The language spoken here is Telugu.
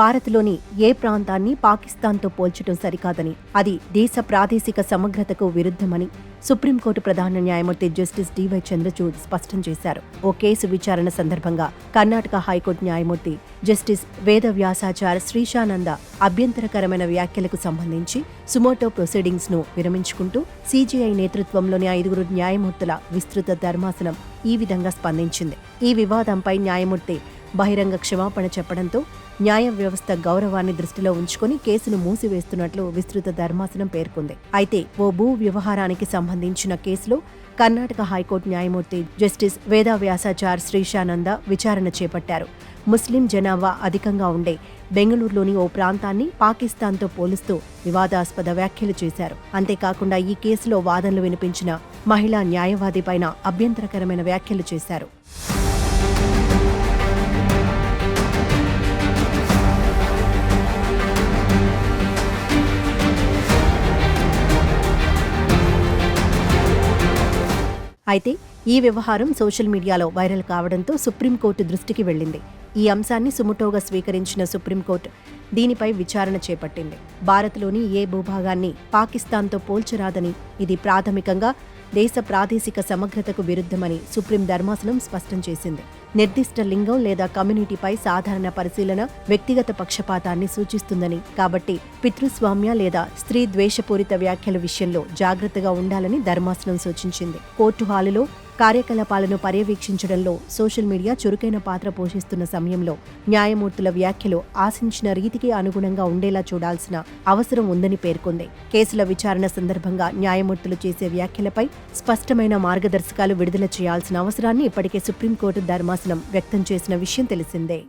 భారత్లోని ఏ ప్రాంతాన్ని పాకిస్తాన్తో పోల్చడం సరికాదని అది దేశ ప్రాదేశిక సమగ్రతకు విరుద్ధమని సుప్రీంకోర్టు ప్రధాన న్యాయమూర్తి జస్టిస్ డివై చంద్రచూడ్ స్పష్టం చేశారు. ఓ కేసు విచారణ సందర్భంగా కర్ణాటక హైకోర్టు న్యాయమూర్తి జస్టిస్ వేదవ్యాసాచార్ శ్రీశానంద అభ్యంతరకరమైన వ్యాఖ్యలకు సంబంధించి సుమోటో ప్రొసీడింగ్స్ను విరమించుకుంటూ సీజీఐ నేతృత్వంలోని ఐదుగురు న్యాయమూర్తుల విస్తృత ధర్మాసనం ఈ విధంగా స్పందించింది. ఈ వివాదంపై న్యాయమూర్తి బహిరంగ క్షమాపణ చెప్పడంతో న్యాయ వ్యవస్థ గౌరవాన్ని దృష్టిలో ఉంచుకొని కేసును మూసివేస్తున్నట్లు విస్తృత ధర్మాసనం పేర్కొంది. అయితే ఓ భూ వ్యవహారానికి సంబంధించిన కేసులో కర్ణాటక హైకోర్టు న్యాయమూర్తి జస్టిస్ వేదా వ్యాసాచార్ శ్రీశానంద విచారణ చేపట్టారు. ముస్లిం జనాభా అధికంగా ఉండే బెంగళూరులోని ఓ ప్రాంతాన్ని పాకిస్తాన్తో పోలుస్తూ వివాదాస్పద వ్యాఖ్యలు చేశారు. అంతేకాకుండా ఈ కేసులో వాదనలు వినిపించిన మహిళా న్యాయవాదిపైన అభ్యంతరకరమైన వ్యాఖ్యలు చేశారు. అయితే ఈ వ్యవహారం సోషల్ మీడియాలో వైరల్ కావడంతో సుప్రీంకోర్టు దృష్టికి వెళ్ళింది. ఈ అంశాన్ని సుముటోగా స్వీకరించిన సుప్రీంకోర్టు దీనిపై విచారణ చేపట్టింది. భారత్లోని ఏ భూభాగాన్ని పాకిస్తాన్తో పోల్చరాదని ఇది ప్రాథమికంగా దేశ ప్రాదేశిక సమగ్రతకు విరుద్ధమని సుప్రీం ధర్మాసనం స్పష్టం చేసింది. నిర్దిష్ట లింగం లేదా కమ్యూనిటీపై సాధారణ పరిశీలన వ్యక్తిగత పక్షపాతాన్ని సూచిస్తుందని. కాబట్టి పితృస్వామ్య లేదా స్త్రీ ద్వేషపూరిత వ్యాఖ్యల విషయంలో జాగ్రత్తగా ఉండాలని ధర్మాసనం సూచించింది. కోర్టు హాలులో కార్యకలాపాలను పర్యవేక్షించడంలో సోషల్ మీడియా చురుకైన పాత్ర పోషిస్తున్న సమయంలో న్యాయమూర్తుల వ్యాఖ్యలు ఆశించిన రీతికి అనుగుణంగా ఉండేలా చూడాల్సిన అవసరం ఉందని పేర్కొంది. కేసుల విచారణ సందర్భంగా న్యాయమూర్తులు చేసే వ్యాఖ్యలపై స్పష్టమైన మార్గదర్శకాలు విడుదల చేయాల్సిన అవసరాన్ని ఇప్పటికే సుప్రీంకోర్టు ధర్మాసనం వ్యక్తం చేసిన విషయం తెలిసిందే.